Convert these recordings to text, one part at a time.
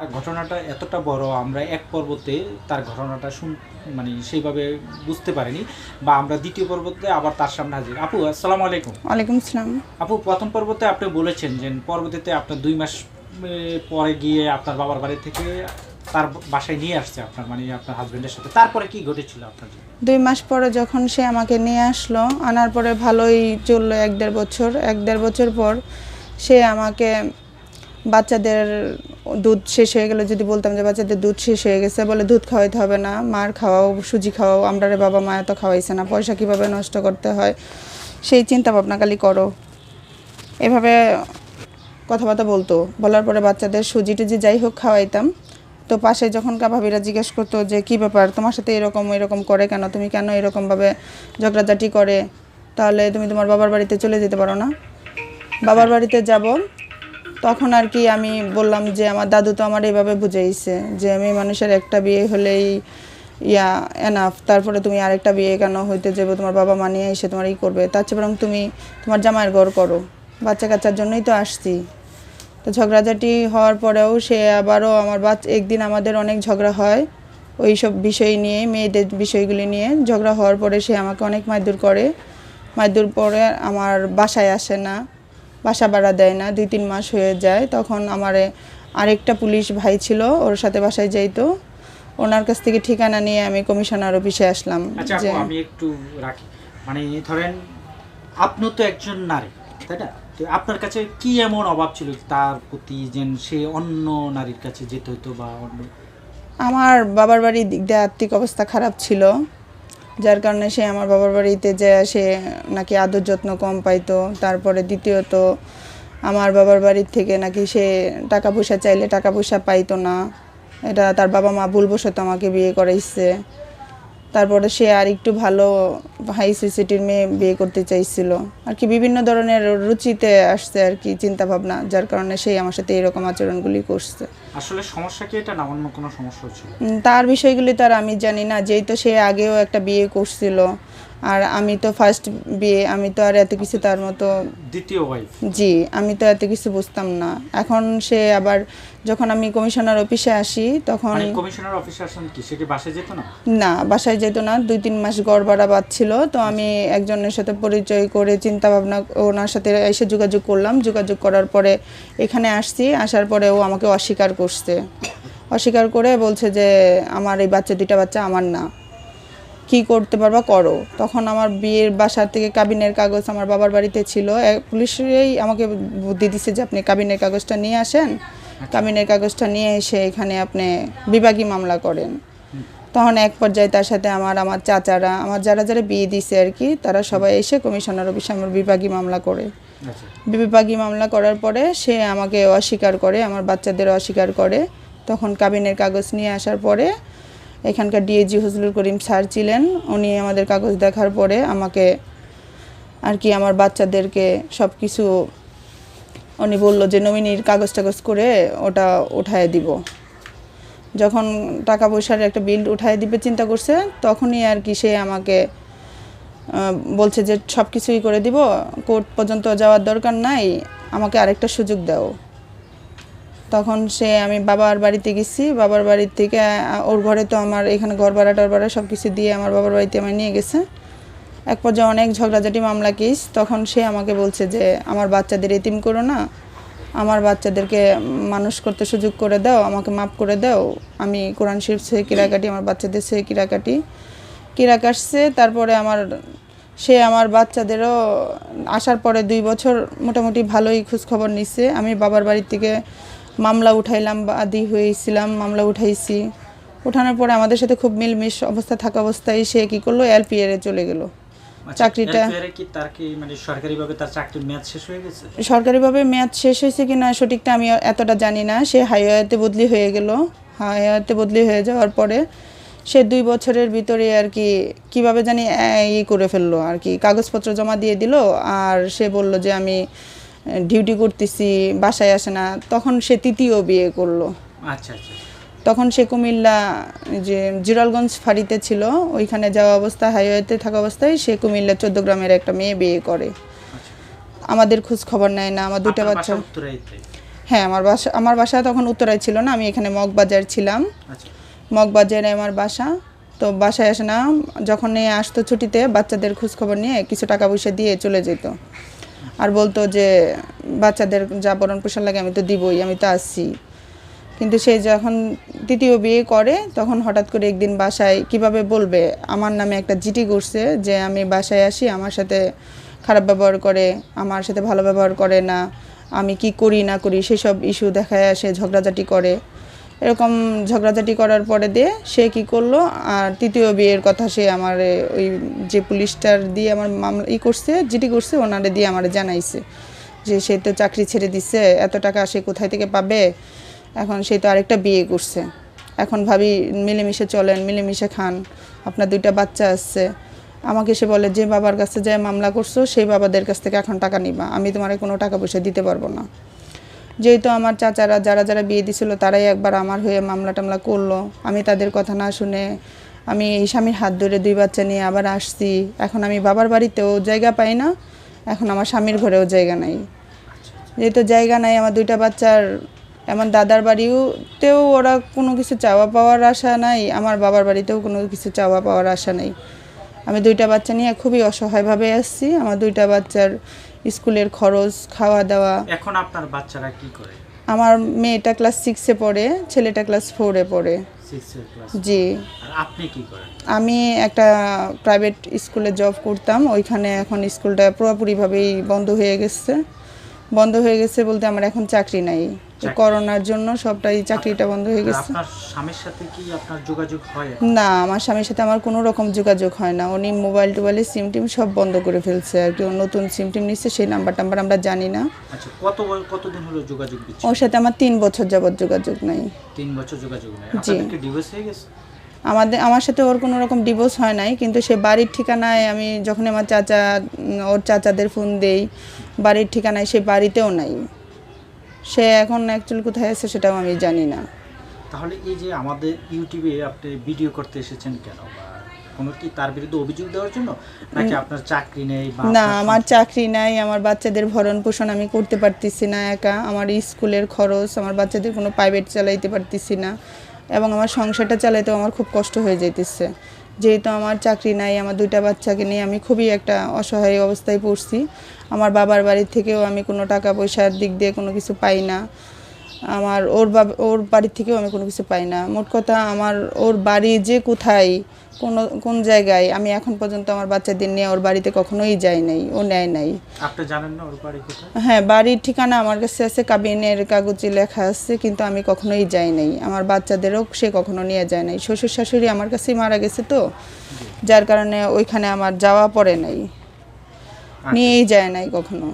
আর ঘটনাটা এতটা বড় আমরা এক পর্বতে তার ঘটনাটা শুন মানে সেইভাবে বুঝতে পারিনি বা আমরা দ্বিতীয় পর্বতে আবার তার সামনে হাজির। আপু আসসালামু আলাইকুম। ওয়ালাইকুম আসসালাম। আপু প্রথম পর্বতে আপনি বলেছেন যে পরবর্তীতে আপনার দুই মাস পরে গিয়ে আপনার বাবার বাড়ি থেকে তার বাসায় নিয়ে আসছে আপনার মানে আপনার হাজবেন্ডের সাথে। তারপরে কি ঘটেছিল আপনার দুই মাস পরে যখন সে আমাকে নিয়ে আসলো আনার পরে ভালোই চলল এক দেড় বছর। এক দেড় বছর পর সে আমাকে বাচ্চাদের দুধ শেষ হয়ে গেলে যদি বলতাম যে, বাচ্চাদের দুধ শেষ হয়ে গেছে, বলে, দুধ খাওয়াইতে হবে না। মার খাওয়াও, সুজি খাওয়াও আমরা বাবা মা এত খাওয়াইছে না। পয়সা কীভাবে নষ্ট করতে হয়? সেই চিন্তা ভাবনা খালি করো। এভাবে কথাবার্তা বলতো। বলার পরে বাচ্চাদের সুজি টুজি যাই হোক খাওয়াইতাম। তো পাশে যখন ভাবিরা জিজ্ঞেস করতো যে, কি ব্যাপার? তোমার সাথে এরকম এরকম করে কেন? তুমি কেন এরকমভাবে ঝগড়াঝাটি করে? তাহলে তুমি তোমার বাবার বাড়িতে চলে যেতে পারো না? বাবার বাড়িতে যাব। তখন আর কি আমি বললাম যে আমার দাদু তো আমার এইভাবে বুঝাইছে যে আমি মানুষের একটা বিয়ে হলেই ইয়া এনাফ তারপরে তুমি আরেকটা বিয়ে কেন হইতে যাবে তোমার বাবা মানিয়ে এসে তোমার ই করবে। তার চেয়ে বরং তুমি তোমার জামাইয়ের ঘর করো। বাচ্চা কাচ্চার জন্যই তো আসছি। তো ঝগড়াঝাটি হওয়ার পরেও সে আবারও আমার বাচ্চা একদিন আমাদের অনেক ঝগড়া হয়। ওই সব বিষয় নিয়ে, মেয়েদের বিষয়গুলি নিয়ে ঝগড়া হওয়ার পরে সে আমাকে অনেক মারধর করে। মারধর পরে আমার বাসায় আসে না। বাসা ভাড়া দেয় না দুই তিন মাস হয়ে যায়। তখন আমার আরেকটা পুলিশ ভাই ছিল ওর সাথে বাসায় যাইতো। ওনার কাছ থেকে ঠিকানা নিয়ে আমি কমিশনার অফিসে আসলাম আচ্ছা আমি একটু রাখি। মানে ধরেন আপনি তো একজন নারী তাই না? আপনার কাছে কি এমন অভাব ছিল তার প্রতি যে সে অন্য নারীর কাছে যেতে হতো বা অন্য আমার বাবার বাড়ির দিক দিয়ে আর্থিক অবস্থা খারাপ ছিল। যার কারণে সে আমার বাবার বাড়িতে যে সে নাকি আদর যত্ন কম পাইতো। তারপরে দ্বিতীয়ত, আমার বাবার বাড়ির থেকে নাকি সে টাকা পয়সা চাইলে টাকা পয়সা পাইতো না। এটা তার বাবা মা ভুলবশত আমাকে বিয়ে করাইছে। তারপরে সে আর একটু ভালো হাই সিসিটির মেয়ে বিয়ে করতে চাইছিল। আর কি বিভিন্ন ধরনের রুচিতে আসছে আর কি চিন্তা ভাবনা যার কারণে সেই আমার সাথে এরকম আচরণগুলি করছে। আসলে সমস্যা কি এটা না অন্য কোনো সমস্যা ছিল তার বিষয়গুলি তার আমি জানি না। যেই তো সে আগেও একটা বিয়ে করছিল আর আমি তো ফার্স্ট বিয়ে আমি তো আর এত কিছু তার মতো দ্বিতীয় ওয়াইফ জি আমি তো এত কিছু বুঝতাম না। এখন সে আবার যখন আমি কমিশনার অফিসে আসি তখন কমিশনার অফিসে আসেন কি? সে কি বাসে যেত না? না বাসায় যেত না। দুই তিন মাস গড় বাড়া বাঁধছিল তো আমি একজনের সাথে পরিচয় করে চিন্তা ভাবনা ওনার সাথে এসে যোগাযোগ করলাম। যোগাযোগ করার পরে এখানে আসছি। আসার পরে ও আমাকে অস্বীকার করছে। অস্বীকার করে বলছে যে আমার এই বাচ্চা দুইটা বাচ্চা আমার না। কি করতে পারবা করো। তখন আমার বিয়ের বাসার থেকে কাবিনের কাগজ আমার বাবার বাড়িতে ছিল। পুলিশেরই আমাকে বুদ্ধি দিছে যে আপনি কাবিনের কাগজটা নিয়ে আসেন। কাবিনের কাগজটা নিয়ে এসে এখানে আপনি বিভাগী মামলা করেন। তখন এক পর্যায়ে তার সাথে আমার আমার চাচারা আমার যারা যারা বিয়ে দিছে আর কি তারা সবাই এসে কমিশনার অফিসে আমার বিভাগী মামলা করে। আচ্ছা। বিভাগী মামলা করার পরে সে আমাকে অস্বীকার করে আমার বাচ্চাদের অস্বীকার করে। তখন কাবিনের কাগজ নিয়ে আসার পরে এখানকার ডিএজি হজলুল করিম স্যার ছিলেন। উনি আমাদের কাগজ দেখার পরে আমাকে আর কি আমার বাচ্চাদেরকে সব কিছু উনি বলল যে, নমিনির কাগজ টাগজ করে ওটা উঠায় দিব। যখন টাকা পয়সার একটা বিল উঠায় দিবে, চিন্তা করছে, তখনই আর কি সে আমাকে বলছে যে সব কিছুই করে দিব, কোর্ট পর্যন্ত যাওয়ার দরকার নাই, আমাকে আরেকটা সুযোগ দাও। তখন সে, আমি বাবার বাড়িতে গেছি। বাবার বাড়ির থেকে ওর ঘরে তো আমার এখানে ঘর ভাড়া টর ভাড়া সব কিছু দিয়ে আমার বাবার বাড়িতে আমায় নিয়ে গেছে। এক পর্যায়ে অনেক ঝগড়াঝাটি মামলা কেস তখন সে আমাকে বলছে যে, আমার বাচ্চাদের এতিম করো না। আমার বাচ্চাদেরকে মানুষ করতে সুযোগ করে দাও। আমাকে মাফ করে দাও। আমি কোরআন শরীফ সে কিরা কাটি, আমার বাচ্চাদের সে কিরা কাটি। কিরা কাটছে। তারপরে আমার, সে আমার বাচ্চাদেরও আসার পরে দুই বছর মোটামুটি ভালোই খোঁজখবর নিচ্ছে আমি বাবার বাড়ির থেকে মামলা উঠাইলাম বাদী হয়েছিলাম মামলা উঠাইছি। উঠানোর পরে আমাদের সাথে খুব মিলমিশ অবস্থা থাকা অবস্থায় সে কী করল? এলপিআরে চলে গেল। আচ্ছা, চাকরিটা- মানে সরকারিভাবে মেয়াদ শেষ হয়ে গেছে? সরকারিভাবে মেয়াদ শেষ হয়েছে কি না সঠিকটা আমি এতটা জানি না। সে হাইওয়েতে বদলি হয়ে গেল। হাইওয়েতে বদলি হয়ে যাওয়ার পরে সে দুই বছরের ভিতরে আর কি কীভাবে জানি ই করে ফেলল আর কি। কাগজপত্র জমা দিয়ে দিল আর সে বলল যে আমি ডিউটি করতেছি বাসায় আসে না তখন সে তৃতীয় বিয়ে করল। আচ্ছা আচ্ছা। তখন সে কুমিল্লা যে জিরালগঞ্জ ফাঁড়িতে ছিল ওইখানে যাওয়া অবস্থা হাইওয়েতে থাকা অবস্থায় সে কুমিল্লা চোদ্দ গ্রামের একটা মেয়ে বিয়ে করে। আচ্ছা। আমাদের খোঁজ খবর নেয় না আমার দুটো বাচ্চা। হ্যাঁ আমার বাসা আমার বাসা তখন উত্তরায় ছিল না আমি এখানে মগবাজার ছিলাম। আচ্ছা। মগবাজারে আমার বাসা তো বাসায় আসে না যখন নিয়ে আসতো ছুটিতে বাচ্চাদের খোঁজখবর নিয়ে কিছু টাকা পয়সা দিয়ে চলে যেত। আর বলতো যে, বাচ্চাদের যা বরণ পোষণ লাগে আমি তো দিবই, আমি তো আসছি। কিন্তু সে যখন তৃতীয় বিয়ে করে, তখন হঠাৎ করে একদিন বাসায় কীভাবে বলবে? আমার নামে একটা জিটি করছে যে, আমি বাসায় আসি, আমার সাথে খারাপ ব্যবহার করে, আমার সাথে ভালো ব্যবহার করে না, আমি কি করি না করি, সেসব ইস্যু দেখায় সে ঝগড়াঝাটি করে। এরকম ঝগড়াঝাটি করার পরে দিয়ে সে কি করল, আর তৃতীয় বিয়ের কথা সে আমার ওই যে পুলিশটার দিয়ে আমার মামলা, ই করছে জিটি করছে, ওনারে দিয়ে আমার জানাইছে যে সে তো চাকরি ছেড়ে দিছে, এত টাকা সে কোথায় থেকে পাবে? এখন সে তো আরেকটা বিয়ে করছে। এখন ভাবি, মিলেমিশে চলেন, মিলেমিশে খান, আপনার দুইটা বাচ্চা আসছে আমাকে সে বলে, যে বাবার কাছে যে মামলা করছ, সেই বাবাদের কাছ থেকে এখন টাকা নিবা, আমি তোমার কোনো টাকা পয়সা দিতে পারব না। যেহেতু আমার চাচারা, যারা যারা বিয়ে দিছিল তারাই একবার আমার হয়ে মামলা টামলা করল। আমি তাদের কথা না শুনে আমি এই স্বামীর হাত ধরে দুই বাচ্চা নিয়ে আবার আসছি। এখন আমি বাবার বাড়িতেও জায়গা পাই না, এখন আমার স্বামীর ঘরেও জায়গা নাই। যেহেতু জায়গা নাই, আমার দুইটা বাচ্চার এমন দাদার বাড়িতেও ওরা কোনো কিছু চাওয়া পাওয়ার আশা নাই, আমার বাবার বাড়িতেও কোনো কিছু চাওয়া পাওয়ার আশা নেই। আমি দুইটা বাচ্চা নিয়ে খুবই অসহায়ভাবে আসছি। আমার দুইটা বাচ্চার স্কুলের খরচ খাওয়া দাওয়া এখন আপনার বাচ্চারা কি করে? আমার মেয়েটা ক্লাস সিক্সে পড়ে ছেলেটা ক্লাস ফোরে পড়ে। জি। আপনি কি করেন? আমি একটা প্রাইভেট স্কুলে জব করতাম ওইখানে এখন স্কুলটা পুরোপুরিভাবেই বন্ধ হয়ে গেছে। বন্ধ হয়ে গেছে বলতে আমার এখন চাকরি নাই। করোনার জন্য সবটাই চাকরিটা বন্ধ হয়ে গেছে। আপনার স্বামীর সাথে কি আপনার যোগাযোগ হয় না আমার স্বামীর সাথে আমার কোনো রকম যোগাযোগ হয় না। উনি মোবাইল টোবাইলে সিম টিম সব বন্ধ করে ফেলছে আর কি। নতুন সিম টিম নিচ্ছে সেই নাম্বার টাম্বার আমরা জানি না। আচ্ছা কত কতদিন হলো যোগাযোগ ওর সাথে আমার তিন বছর যাবৎ যোগাযোগ নাই। তিন বছর যোগাযোগ নেই। জি। আপনাদের কি ডিভোর্স হয়ে গেছে? আমাদের আমার সাথে ওর কোনো রকম ডিভোর্স হয় নাই কিন্তু সে বাড়ির ঠিকানায় আমি যখন আমার চাচা ওর চাচাদের ফোন দেই বাড়ির ঠিকানায় সে বাড়িতেও নাই। সে এখন অ্যাকচুয়ালি কোথায় আছে সেটাও আমি জানি না। তাহলে এই যে আমাদের ইউটিউবে আপনি ভিডিও করতে এসেছেন কেন? কোনো কি তার বিরুদ্ধে অভিযোগ দেওয়ার জন্য? নাকি আপনার চাকরি নেই না আমার চাকরি নাই আমার বাচ্চাদের ভরণ পোষণ আমি করতে পারতেছি না একা আমার স্কুলের খরচ আমার বাচ্চাদের কোনো প্রাইভেট চালাইতে পারতেছি না। এবং আমার সংসারটা চালাইতেও আমার খুব কষ্ট হয়ে যেতেছে যেহেতু আমার চাকরি নাই, আমার দুইটা বাচ্চাকে নিয়ে আমি খুবই একটা অসহায় অবস্থায় পড়ছি। আমার বাবার বাড়ি থেকেও আমি কোনো টাকা পয়সার দিক দিয়ে কোনো কিছু পাই না। আমার ওর ওর বাড়ি থেকেও আমি কোনো কিছু পাই না। মোট কথা আমার ওর বাড়ি যে কোথায় কোন কোন জায়গায় আমি এখন পর্যন্ত আমার বাচ্চাদের নিয়ে ওর বাড়িতে কখনোই যাই নাই ও নেয় নাই। আপনি জানেন না ওর বাড়ি কোথায়? হ্যাঁ বাড়ির ঠিকানা আমার কাছে আছে কাবিনের কাগজে লেখা আছে কিন্তু আমি কখনোই যাই নাই। আমার বাচ্চাদেরও সে কখনো নিয়ে যায় নাই। শ্বশুর শাশুড়ি আমার কাছেই মারা গেছে তো যার কারণে ওইখানে আমার যাওয়া পড়ে নাই। নিয়েই যায় নাই কখনো।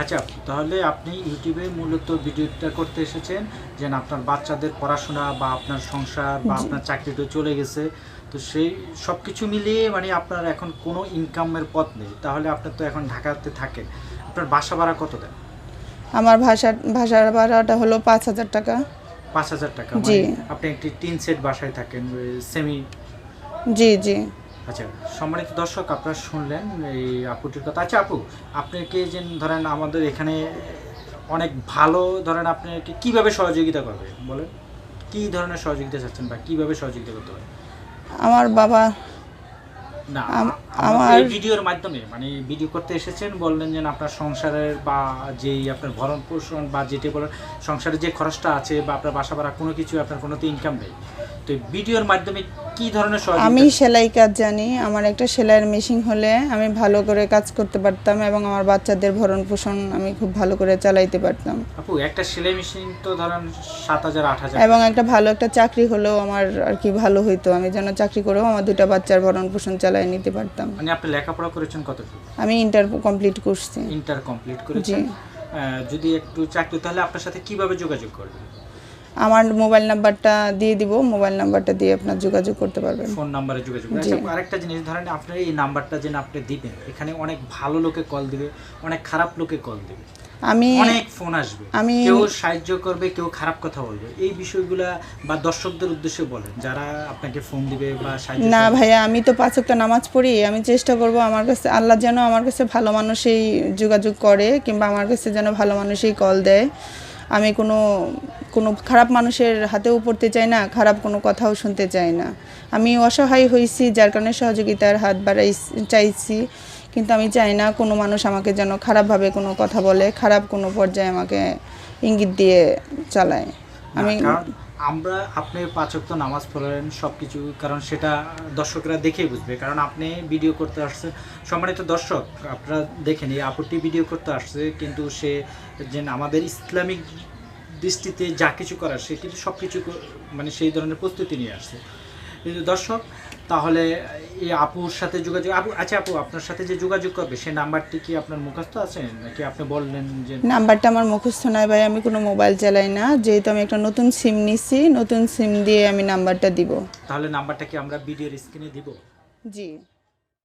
আচ্ছা তাহলে আপনি ইউটিউবে মূলত ভিডিওটা করতে এসেছেন যেন আপনার বাচ্চাদের পড়াশোনা বা আপনার সংসার বা আপনার চাকরিটা চলে গেছে তো সেই সব কিছু মিলিয়ে মানে আপনার এখন কোনো ইনকামের পথ নেই তাহলে আপনার তো এখন ঢাকাতে থাকেন। আপনার বাসা ভাড়া কত দেন? আমার ভাষা ভাষার ভাড়াটা হলো পাঁচ হাজার টাকা। পাঁচ হাজার টাকা জি। মানে আপনি একটি টিন সেট বাসায় থাকেন সেমি জি জি। আচ্ছা সম্মানিত দর্শক আপনারা শুনলেন এই আপুটির কথা। আচ্ছা আপু আপনাকে যে ধরেন আমাদের এখানে অনেক ভালো ধরেন আপনাকে কীভাবে সহযোগিতা করবে? বলেন কি ধরনের সহযোগিতা চাচ্ছেন বা কীভাবে সহযোগিতা করতে হবে আমার বাবা না আমার ভিডিওর মাধ্যমে মানে ভিডিও করতে এসেছেন বললেন যে আপনার সংসারের বা যেই আপনার ভরণ পোষণ বা যেটি বলেন সংসারের যে খরচটা আছে বা আপনার বাসা ভাড়া কোনো কিছু আপনার কোনো তো ইনকাম নেই। তো ভিডিওর মাধ্যমে কি ধরনের আমি সেলাই কাজ জানি আমার একটা সেলাইয়ের মেশিন হলে আমি ভালো করে কাজ করতে পারতাম এবং আমার বাচ্চাদের ভরণ পোষণ আমি খুব ভালো করে চালাইতে পারতাম। আপু একটা সেলাই মেশিন তো ধরেন সাত হাজার আট হাজার। এবং একটা ভালো একটা চাকরি হলেও আমার আর কি ভালো হইতো আমি যেন চাকরি করেও আমার দুটা বাচ্চার ভরণ পোষণ চালাই নিতে পারতাম। মানে আপনি লেখাপড়া করেছেন কতটুকু? আমি ইন্টার কমপ্লিট করছি ইন্টার কমপ্লিট করেছেন। যদি একটু চাকরি তাহলে আপনার সাথে কীভাবে যোগাযোগ করবেন? আমার মোবাইল নাম্বারটা দিয়ে দিব মোবাইল নাম্বারটা দিয়ে আপনার যোগাযোগ করতে পারবেন। ফোন নাম্বারে যোগাযোগ। আচ্ছা আরেকটা জিনিস ধরেন আপনি এই নাম্বারটা যেন আপনি দিবেন এখানে অনেক ভালো লোকে কল দিবে অনেক খারাপ লোকে কল দিবে। আমি অনেক ফোন আসবে। আমি- কেউ সাহায্য করবে কেউ খারাপ কথা বলবে। এই বিষয়গুলা বা দর্শকদের উদ্দেশ্যে বলেন যারা আপনাকে ফোন দিবে বা সাহায্য না। ভাইয়া আমি তো পাঁচ ওয়াক্ত নামাজ পড়ি আমি চেষ্টা করব আমার কাছে আল্লাহ যেন আমার কাছে ভালো মানুষই যোগাযোগ করে কিংবা আমার কাছে যেন ভালো মানুষই কল দেয়। আমি কোনো কোনো খারাপ মানুষের হাতেও পড়তে চাই না খারাপ কোনো কথাও শুনতে চাই না। আমি অসহায় হয়েছি যার কারণে সহযোগিতার হাত বাড়াই চাইছি। কিন্তু আমি চাই না কোনো মানুষ আমাকে যেন খারাপভাবে কোনো কথা বলে খারাপ কোনো পর্যায়ে আমাকে ইঙ্গিত দিয়ে চালায়। আমি আমরা আপনি পাচক তো নামাজ পড়েন সব কিছু কারণ সেটা দর্শকরা দেখেই বুঝবে। কারণ আপনি ভিডিও করতে আসছে সম্মানিত দর্শক আপনারা দেখেন এই আপুটি ভিডিও করতে আসছে কিন্তু সে যে আমাদের ইসলামিক দৃষ্টিতে যা কিছু করার সে কিন্তু সব কিছু মানে সেই ধরনের প্রস্তুতি নিয়ে আসছে। কিন্তু দর্শক তাহলে এই আপুর সাথে যোগাযোগ আপু আচ্ছা আপু আপনার সাথে যে যোগাযোগ করবে সেই নাম্বারটি কি আপনার মুখস্থ আছে? নাকি আপনি বললেন যে নাম্বারটা আমার মুখস্থ নয় ভাই আমি কোনো মোবাইল চালাই না। যেহেতু আমি একটা নতুন সিম নিছি নতুন সিম দিয়ে আমি নাম্বারটা দিব। তাহলে নাম্বারটা কি আমরা ভিডিওর স্ক্রিনে দিব? জি।